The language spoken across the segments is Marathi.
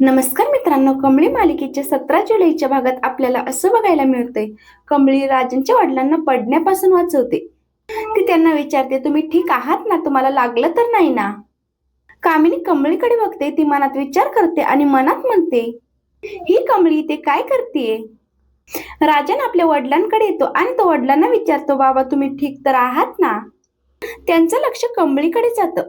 नमस्कार मित्रांनो कमळी मालिकेच्या सतरा जुलैच्या भागात आपल्याला असं बघायला मिळतंय. कमळी राजांच्या वडिलांना पडण्यापासून वाचवते. ती त्यांना विचारते तुम्ही ठीक आहात ना? तुम्हाला लागलं तर नाही ना? कामिनी कमळीकडे बघते ती मनात विचार करते आणि मनात म्हणते ही कमळी ते काय करते राजन आपल्या वडिलांकडे येतो आणि तो वडिलांना विचारतो बाबा तुम्ही ठीक तर आहात ना? त्यांचं लक्ष कमळीकडे जातं.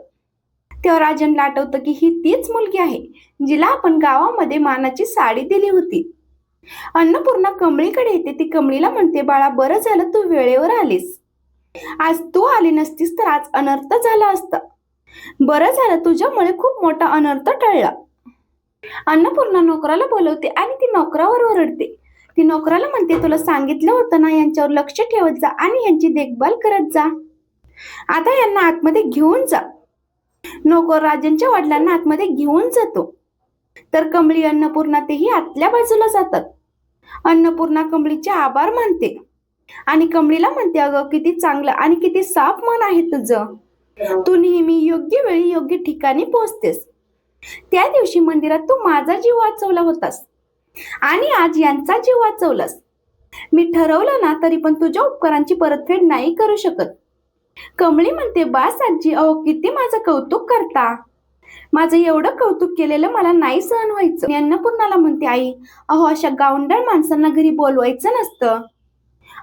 तेव्हा राजनला आठवतं की ही तीच मुलगी आहे जिला आपण गावामध्ये मानाची साडी दिली होती. अन्नपूर्णा कमळीकडे येते ती कमळीला म्हणते बाळा बरं झालं तू वेळेवर आलीस. आज तू आली नसतीस तर आज अनर्थ झाला असता. बरं झालं तुझ्यामुळे खूप मोठा अनर्थ टळला. अन्नपूर्णा नोकराला बोलवते आणि ती नोकरावर ओरडते. ती नोकराला म्हणते तुला सांगितलं होतं ना यांच्यावर लक्ष ठेवत जा आणि यांची देखभाल करत जा. आता यांना आतमध्ये घेऊन जा. नोकर राजांच्या वडिलांना आतमध्ये घेऊन जातो. तर कमळी अन्नपूर्णा तेही आतल्या बाजूला जातात. अन्नपूर्णा कमळीचे आभार मानते. आणि कमळीला म्हणते अगं किती चांगलं आणि किती साफ मन आहे तुझं. तू नेहमी योग्य वेळी योग्य ठिकाणी पोहोचतेस. त्या दिवशी मंदिरात तू माझा जीव वाचवला होतास. आणि आज यांचा जीव वाचवलास. मी ठरवलं ना तरी पण तुझ्या उपकारांची परतफेड नाही करू शकत. कमळी म्हणते बास आजी अहो किती माझं कौतुक करता. माझं एवढं कौतुक केलेलं मला नाही सहन व्हायचं. मी अन्नपूर्णाला म्हणते आई अहो अशा गावंडळ माणसांना घरी बोलवायचं नसतं.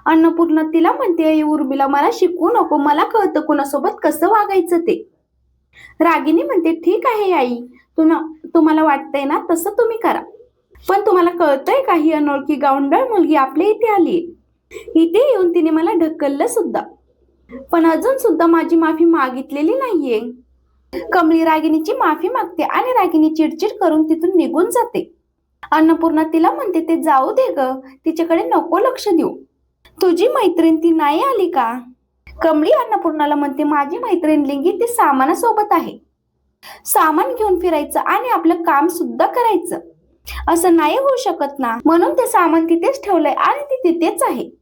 अन्नपूर्णा तिला म्हणते आई उर्मिला मला शिकवू नको. मला कळतं कुणासोबत कसं वागायचं ते. रागिनी म्हणते ठीक आहे आई. तुला तुम्हाला वाटतंय ना तसं तुम्ही करा. पण तुम्हाला कळतंय का ही अनोळखी गावंडळ मुलगी आपल्या इथे आली इथे येऊन तिने मला ढकललं सुद्धा. पण अजून सुद्धा माझी माफी मागितलेली नाहीये. कमळी रागिणीची माफी मागते आणि रागिणी चिडचिड करून तिथून निघून जाते. अन्नपूर्णा तिला म्हणते ते जाऊ दे ग तिच्याकडे नको लक्ष देऊ. तुझी मैत्रीण ती नाही आली का? कमळी अन्नपूर्णाला म्हणते माझी मैत्रीण लिंगी ती सामानासोबत आहे. सामान घेऊन फिरायचं आणि आपलं काम सुद्धा करायचं. असं नाही होऊ शकत ना. म्हणून ते सामान तिथेच ठेवलंय आणि ती तिथेच आहे.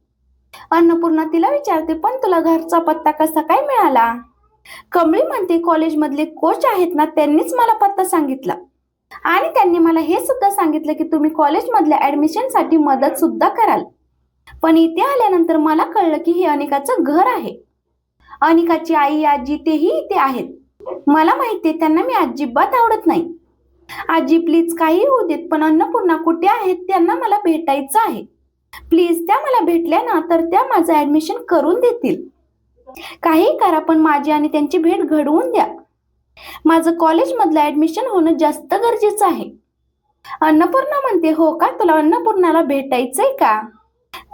अन्नपूर्णा तिला विचारते पण तुला घरचा पत्ता कसा काय मिळाला? कमळी म्हणते कॉलेजमधले कोच आहेत ना त्यांनीच मला पत्ता सांगितला. आणि त्यांनी मला हे सुद्धा सांगितलं की तुम्ही कॉलेजमधल्या ऍडमिशनसाठी मदत सुद्धा कराल. पण इथे आल्यानंतर मला कळलं की हे अनिकाचं घर आहे. अनिकाची आई आजी तेही इथे आहेत. मला माहितीये त्यांना मी अजिबात आवडत नाही. आजी प्लीज काही होऊ देत पण अन्नपूर्णा कुठे आहेत त्यांना मला भेटायचं आहे. प्लीज त्या मला भेटल्या ना तर त्या माझं ऍडमिशन करून देतील. काही करा पण माझी आणि त्यांची भेट घडवून द्या. माझं कॉलेजमधलं ऍडमिशन होणं जास्त गरजेचं आहे. अन्नपूर्णा म्हणते हो का? तुला अन्नपूर्णाला भेटायचंय का?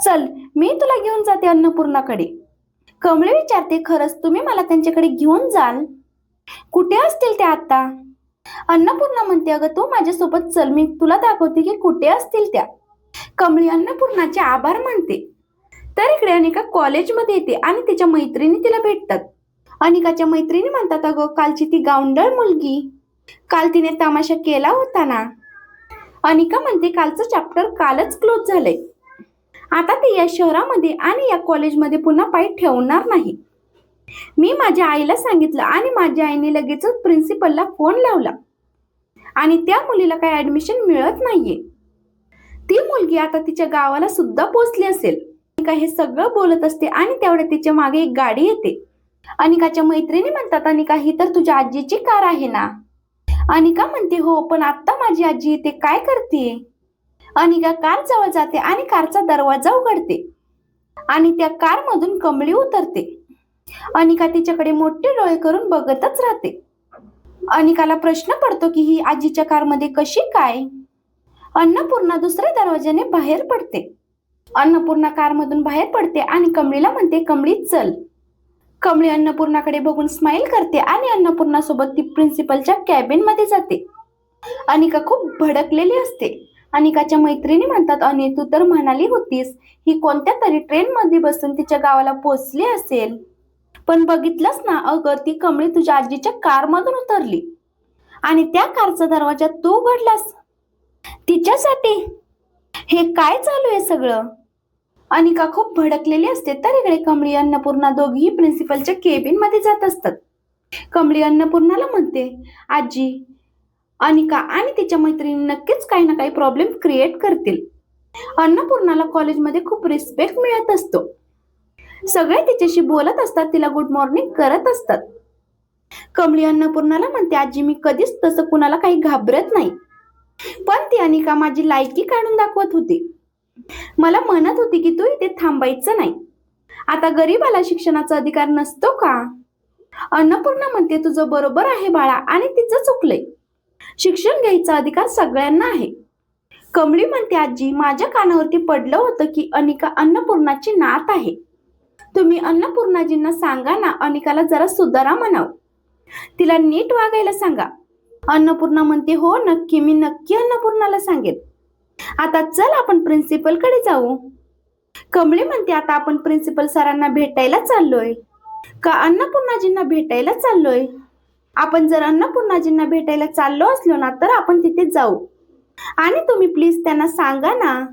चल मी तुला घेऊन जाते अन्नपूर्णाकडे. कमळे विचारते खरंच तुम्ही मला त्यांच्याकडे घेऊन जाल? कुठे असतील त्या आता? अन्नपूर्णा म्हणते अगं तू माझ्यासोबत चल मी तुला दाखवते की कुठे असतील त्या. कमळी अन्नपूर्णाचे आभार मानते. तर इकडे अनिका कॉलेजमध्ये येते आणि तिच्या मैत्रिणी तिला भेटतात. अनिकाच्या मैत्रिणी म्हणतात अगं कालची ती गावंडळ मुलगी. काल तिने तमाशा केला होता ना? अनिका म्हणते कालचं चॅप्टर कालच क्लोज झालंय. आता ती या शहरामध्ये आणि या कॉलेजमध्ये पुन्हा पाय ठेवणार नाही. मी माझ्या आईला सांगितलं आणि माझ्या आईने लगेचच प्रिन्सिपलला फोन लावला. आणि त्या मुलीला काही ऍडमिशन मिळत नाहीये. ती मुलगी आता तिच्या गावाला सुद्धा पोचली असेल. अनिका हे सगळं बोलत असते आणि तेवढ्या तिच्यामागे एक गाडी येते. अनिकाच्या मैत्रिणी म्हणतात अनिका ही तर तुझ्या आजीची कार आहे ना? अनिका म्हणते हो पण आत्ता माझी आजी इथे काय करते? अनिका कार जवळ जाते आणि कारचा दरवाजा उघडते आणि त्या कार मधून कमळी उतरते. अनिका तिच्याकडे मोठे डोळे करून बघतच राहते. अनिकाला प्रश्न पडतो की ही आजीच्या कारमध्ये कशी काय? अन्नपूर्णा दुसऱ्या दरवाज्याने बाहेर पडते. अन्नपूर्णा कारमधून बाहेर पडते आणि कमळीला म्हणते कमळी चल. कमळी अन्नपूर्णाकडे बघून स्माईल करते आणि अन्नपूर्णा सोबत ती प्रिन्सिपलच्या कॅबिनमध्ये जाते. अनिका खूप भडकलेली असते. अनिकाच्या मैत्रिणी म्हणतात अने तू तर म्हणाली होतीस ही कोणत्या तरी ट्रेन मध्ये बसून तिच्या गावाला पोचली असेल. पण बघितलंस ना अगर ती कमळी तुझ्या आजीच्या कारमधून उतरली. आणि त्या कारचा दरवाजा तू उघडलास. तिच्यासाठी? हे काय चालू आहे सगळं? अनिका खूप भडकलेली असते तर इकडे कमळी अन्नपूर्णा दोघीही प्रिन्सिपलच्या केबिनमध्ये जात असतात. कमळी अन्नपूर्णाला म्हणते आजी अनिका आणि तिच्या मैत्रिणी नक्कीच काही ना काही प्रॉब्लेम क्रिएट करतील. अन्नपूर्णाला कॉलेजमध्ये खूप रिस्पेक्ट मिळत असतो. सगळे तिच्याशी बोलत असतात तिला गुड मॉर्निंग करत असतात. कमळी अन्नपूर्णाला म्हणते आजी मी कधीच तसं कुणाला काही घाबरत नाही. पण ती अनिका माझी लायकी काढून दाखवत होती. मला म्हणत होती की तू इथे थांबायचं नाही. आता गरीबाला शिक्षणाचा अधिकार नसतो का? अन्नपूर्णा म्हणते तुझं बरोबर आहे बाळा आणि तिचं चुकलंय. शिक्षण घ्यायचा अधिकार सगळ्यांना आहे. कमळी म्हणते आजी माझ्या कानावरती पडलं होतं की अनिका अन्नपूर्णाची नात आहे. तुम्ही अन्नपूर्णाजींना सांगा ना अनिकाला जरा सुधारा म्हणाव. तिला नीट वागायला सांगा. अन्नपूर्णा म्हणते हो नक्की मी नक्की अन्नपूर्णाला सांगेन. आता चल आपण प्रिन्सिपलकडे जाऊ. कमळे म्हणते आता आपण प्रिन्सिपल सरांना भेटायला चाललोय. का अन्नपूर्णाजींना भेटायला चाललोय? आपण जर अन्नपूर्णाजींना भेटायला चाललो असलो ना तर आपण तिथे जाऊ. आणि तुम्ही प्लीज त्यांना सांगा ना.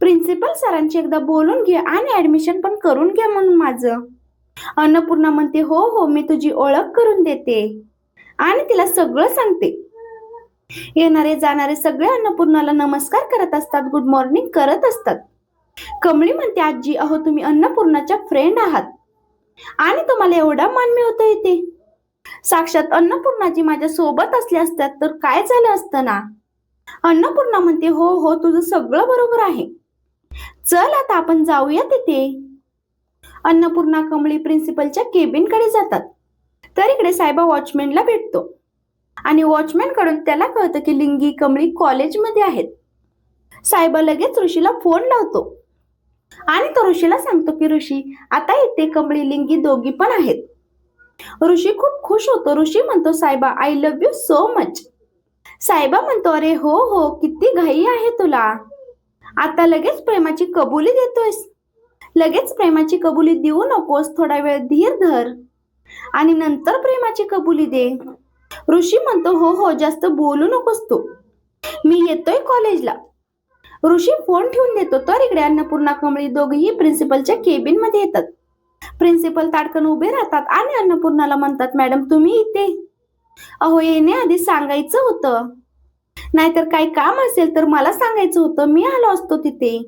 प्रिन्सिपल सरांची एकदा बोलून घे आणि ऍडमिशन पण करून घ्या म्हणून माझं. अन्नपूर्णा म्हणते हो हो मी तुझी ओळख करून देते. आणि तिला सगळं सांगते. येणारे जाणारे सगळे अन्नपूर्णाला नमस्कार करत असतात गुड मॉर्निंग करत असतात. कमळी म्हणते आजी अहो तुम्ही अन्नपूर्णाच्या फ्रेंड आहात. आणि तुम्हाला एवढा मान मिळवता येते साक्षात अन्नपूर्णाजी माझ्या सोबत असल्या असतात तर काय झालं असतं ना अन्नपूर्णा म्हणते हो हो तुझं सगळं बरोबर आहे. चल आता आपण जाऊया तिथे. अन्नपूर्णा कमळी प्रिन्सिपलच्या केबिनकडे जातात. तर इकडे साहेबा वॉचमॅनला भेटतो. आणि वॉचमॅनकडून त्याला कळतं की लिंगी कमळी कॉलेजमध्ये आहेत. साहेबा लगेच ऋषीला फोन लावतो. आणि तो ऋषीला सांगतो की ऋषी आता इथे कमळी लिंगी दोघी पण आहेत. ऋषी खूप खुश होतो. ऋषी म्हणतो साहेबा I love you so much साहेबा म्हणतो अरे हो हो किती घाई आहे तुला. आता लगेच प्रेमाची कबुली देतोयस. लगेच प्रेमाची कबुली देऊ नकोस थोडा वेळ धीर धर. आणि नंतर प्रेमाची कबुली दे. ऋषी म्हणतो हो हो जास्त बोलू नकोस तू. मी येतोय कॉलेजला ऋषी फोन ठेवून देतो तर इकडे अन्नपूर्णा कमळी दोघेही प्रिन्सिपलच्या केबिनमध्ये येतात. प्रिन्सिपल ताडकन उभे राहतात आणि अन्नपूर्णाला म्हणतात मॅडम तुम्ही इथे? अहो येण्याआधी सांगायचं होतं. नाहीतर काही काम असेल तर मला सांगायचं होतं. मी आलो असतो तिथे.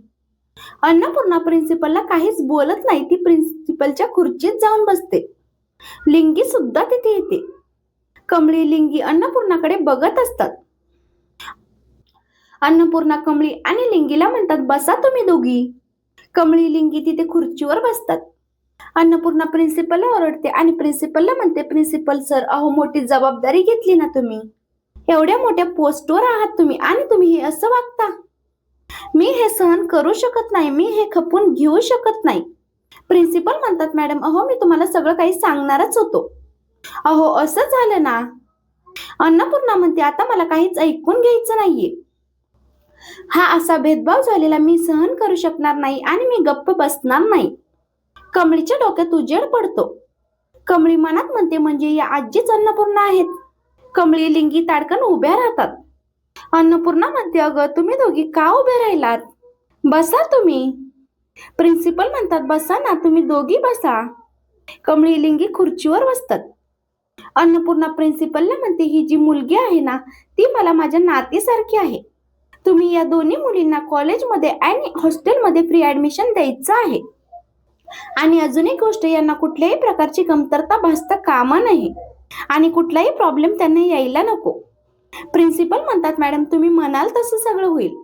अन्नपूर्णा प्रिन्सिपलला काहीच बोलत नाही ती प्रिन्सिपलच्या खुर्चीत जाऊन बसते. लिंगी सुद्धा तिथे येते. कमळी लिंगी अन्नपूर्णाकडे बघत असतात. अन्नपूर्णा कमळी आणि लिंगीला म्हणतात बसा तुम्ही दोघी. कमळी लिंगी तिथे खुर्चीवर बसतात. अन्नपूर्णा प्रिन्सिपलला ओरडते आणि प्रिन्सिपलला म्हणते प्रिन्सिपल सर अहो मोठी जबाबदारी घेतली ना तुम्ही. एवढ्या मोठ्या पोस्टवर आहात तुम्ही आणि तुम्ही हे असं वागता. मी हे सहन करू शकत नाही मी हे खपून घेऊ शकत नाही. प्रिन्सिपल म्हणतात मॅडम अहो मी तुम्हाला सगळं काही सांगणारच होतो. अहो असं झालं ना? अन्नपूर्णा म्हणते आता मला काहीच ऐकून घ्यायचं नाहीये. हा असा भेदभाव झालेला मी सहन करू शकणार नाही आणि मी गप्प बसणार नाही. कमळीच्या डोक्यात उजेड पडतो. कमळी मनात म्हणते म्हणजे या आजीच अन्नपूर्णा आहेत. कमळी लिंगी ताडकन उभ्या राहतात. अन्नपूर्णा म्हणते अगं तुम्ही दोघी का उभे राहिलात? बसा तुम्ही. प्रिन्सिपल म्हणतात बसा ना तुम्ही दोघी बसा. कमळी लिंगी खुर्चीवर बसतात. अन्नपूर्णा प्रिन्सिपलला म्हणते ही जी मुलगी आहे ना ती मला माझ्या नातीसारखी आहे. तुम्ही या दोन्ही मुलींना कॉलेजमध्ये आणि हॉस्टेलमध्ये फ्री ऍडमिशन द्यायचं आहे. आणि अजून एक गोष्ट यांना कुठल्याही प्रकारची कमतरता भासता कामा नाही आणि कुठलाही प्रॉब्लेम त्यांना यायला नको. प्रिन्सिपल म्हणतात मॅडम तुम्ही म्हणाल तसं सगळं होईल.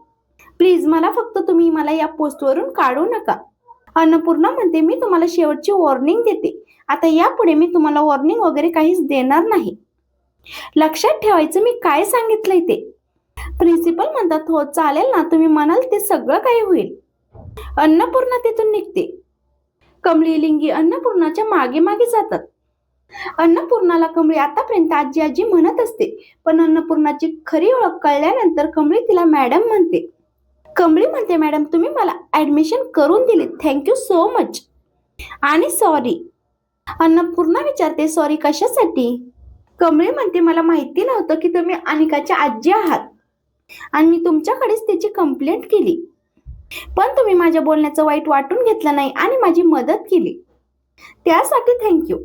प्लीज मला फक्त तुम्ही मला या पोस्टवरून काढू नका. अन्नपूर्णा म्हणते मी तुम्हाला शेवटची वॉर्निंग देते. आता यापुढे मी तुम्हाला वॉर्निंग वगैरे काहीच देणार नाही. लक्षात ठेवायचं मी काय सांगितलंय ते? प्रिन्सिपल म्हणतात हो चालेल ना तुम्ही म्हणाल ते सगळं काही होईल. अन्नपूर्णा तिथून निघते. कमळी लिंगी अन्नपूर्णाच्या मागे मागे जातात. अन्नपूर्णाला कमळी आतापर्यंत आजी आजी म्हणत असते पण अन्नपूर्णाची खरी ओळख कळल्यानंतर कमळी तिला मॅडम म्हणते. कमळी म्हणते मॅडम तुम्ही मला ऍडमिशन करून दिली थँक्यू सो मच आणि सॉरी अन्नपूर्णा विचारते सॉरी कशासाठी? कमळी म्हणते मला माहिती नव्हतं की तुम्ही अनिकाच्या आजी आहात. आणि मी तुमच्याकडेच त्याची कंप्लेंट केली. पण तुम्ही माझ्या बोलण्याचं वाईट वाटून घेतलं नाही आणि माझी मदत केली. त्यासाठी थँक्यू